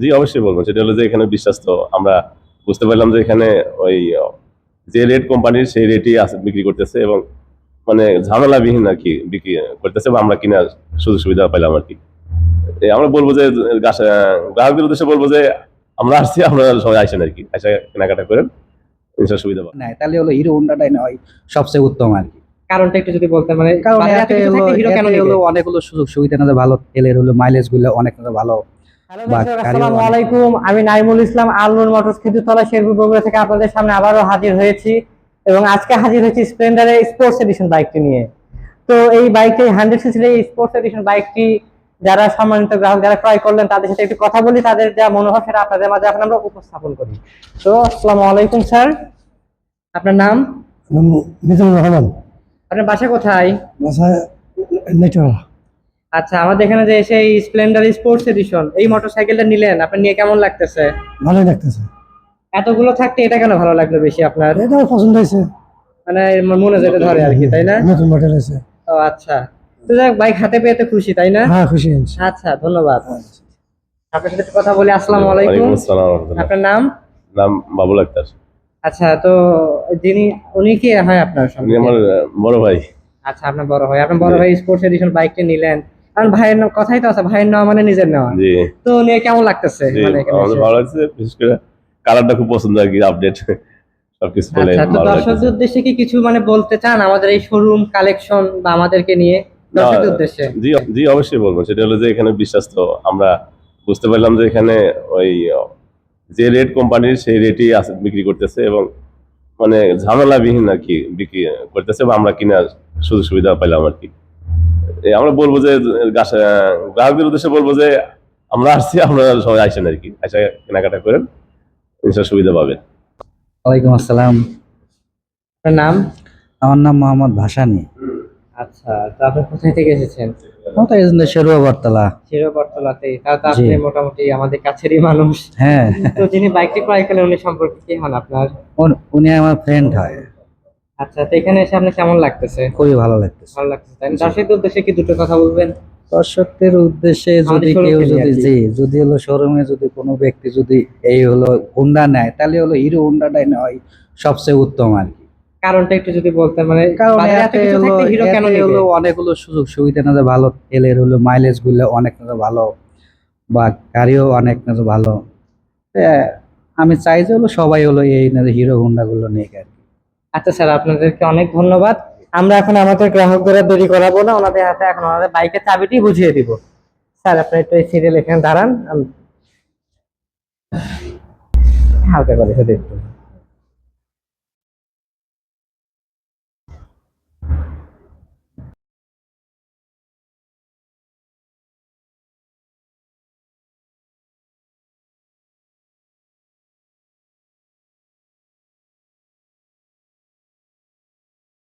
জি অবশ্যই বলব। সেটা হলো যে এখানে বিশ্বাস তো আমরা বুঝতে পারলাম যে এখানে ওই যে রেট কোম্পানির সেই রেটই বিক্রি করতেছে এবং মানে ঝামেলাবিহীন আর কি বিক্রি করতেছে বা আমরা কিনার সুযোগ সুবিধা পাইলাম আর কি। আমরা বলব যে গ্রাহকদের উদ্দেশ্যে বলব যে আমরা আসছি আপনারা সবাই আসেন আর কি এসে কেনাকাটা করেন ইনশাল্লাহ সুবিধা পাবেন। নেয় তাহলে হলো হিরো হোন্ডাটাই নয় সবচেয়ে উত্তম আর কি। কারণটা একটু যদি বলতেন মানে কারণ হিরো কেন? হলো অনেকগুলো সুযোগ সুবিধা না ভালো তেলের হলো মাইলেজগুলো অনেক ভালো আসসালামু আলাইকুম। আমি নাইমুল ইসলাম আলনুর মোটরস শেরপুর বগুড়া থেকে আপনাদের সামনে আবারও হাজির হয়েছি এবং আজকে হাজির হয়েছি স্প্লেন্ডারের স্পোর্টস এডিশন বাইকটি নিয়ে। তো এই বাইকটি হান্ড্রেড সিসির এই স্পোর্টস এডিশন বাইকটি যারা সম্মানিত গ্রাহক যারা ক্রয় করলেন তাদের সাথে একটু কথা বলি তাদের যা মনোভাব সেটা আপনাদের মাঝে এখন আমরা উপস্থাপন করি। তো আসসালামু আলাইকুম স্যার। আপনার নাম? মিজানুর রহমান। আপনার বাসা কোথায়? নেটোরা আচ্ছা আমাদের এখানে যে এসে এই স্প্লেন্ডার স্পোর্টস এডিশন এই মোটরসাইকেলটা নিলেন আপনি নিয়ে কেমন লাগতেছে? ভালোই লাগতেছে। এতগুলো থাকতে এটা কেন ভালো লাগল বেশি আপনার? এটাও পছন্দ হয়েছে। মানে মনে যেটা ধরে আর কি তাই না? নতুন মডেল হয়েছে। ও আচ্ছা। তো যাক বাইক হাতে পেয়ে তো খুশি তাই না? হ্যাঁ খুশি হয়েছে। আচ্ছা ধন্যবাদ। আপনার সাথে কথা বলি আসসালামু আলাইকুম। আপনার নাম? নাম বাবুল আক্তার। আচ্ছা তো যিনি উনি কি হয় আপনার সঙ্গে আমার বড় ভাই। আচ্ছা আপনার বড় ভাই। আপনার বড় ভাই স্পোর্টস এডিশন বাইকটি নিলেন। কারণ ভাইয়ের নাম- কথাই তো আছে ভাইয়ের নেওয়া মানে নিজের নেওয়া। জি। তো নিয়ে কেমন লাগতেছে মানে? ভালো লাগছে বিশেষ করে কালারটা খুব পছন্দ আর কি আপডেট সবকিছু বলে আচ্ছা দর্শকদের উদ্দেশ্যে কি কিছু মানে বলতে চান আমাদের এই শোরুম কালেকশন বা আমাদেরকে নিয়ে? দর্শকদের উদ্দেশ্যে। জি জি অবশ্যই বলব। সেটা হলো যে এখানে বিশ্বাস তো আমরা বুঝতে পারলাম যে এখানে ওই যে রেট কোম্পানির সেই রেটই বিক্রি করতেছে এবং মানে ঝামেলাবিহীন আর কি বিক্রি করতেছে বা আমরা কিনার সুযোগ সুবিধা পাইলাম আর কি। আমরা বলব যে গ্রাহকদের উদ্দেশ্যে বলব যে আমরা আসছি আপনারা সবাই আসেন আর কি। এসে কেনাকাটা করেন ইনশাল্লাহ সুবিধা পাবেন। ওয়ালাইকুম আসসালাম। আপনার নাম? আমার নাম মোহাম্মদ ভাসানি। আচ্ছা তো আপনি কোথায় থেকে এসেছেন? জন্য শেরুয়া বরতলা চিরবর্তলাতে তাও তো আপনি মোটামুটি আমাদের কাছেরই মানুষ। হ্যাঁ। তো যিনি বাইকটি ক্রয় করলেন উনি সম্পর্কে কি হন আপনার? উনি আমার ফ্রেন্ড হয়। আচ্ছা তো এখানে এসে আপনার কেমন লাগতেছে? খুবই ভালো লাগতেছে। ভালো লাগতেছে তাই দর্শকদের উদ্দেশ্যে কি দুটো কথা বলবেন? দর্শকদের উদ্দেশ্যে যদি কেউ যদি জি যদি হলো শোরুমে যদি কোনো ব্যক্তি যদি এই হলো হুন্ডা নেয় তাহলে হলো হিরো হুন্ডাটাই নয় সবচেয়ে উত্তম আর কি। কারণটা একটু যদি বলতে মানে কারণ হিরো কেন হলো অনেকগুলো সুযোগ সুবিধা না ভালো তেলের হলো মাইলেজগুলো অনেক না ভালো বা গাড়িও অনেক না ভালো। তা আমি চাই যে হলো সবাই হলো এই হিরো হুন্ডা গুলো নিয়ে আর। আচ্ছা স্যার, আপনাদেরকে অনেক ধন্যবাদ। আমরা এখন আমাদের গ্রাহকদের দেরি করাবো না, ওনাদের হাতে এখন ওনাদের বাইকের চাবিটি বুঝিয়ে দিব। স্যার, আপনি একটু এই সিরিয়াল এখানে দাঁড়ান। হালকা করে একটু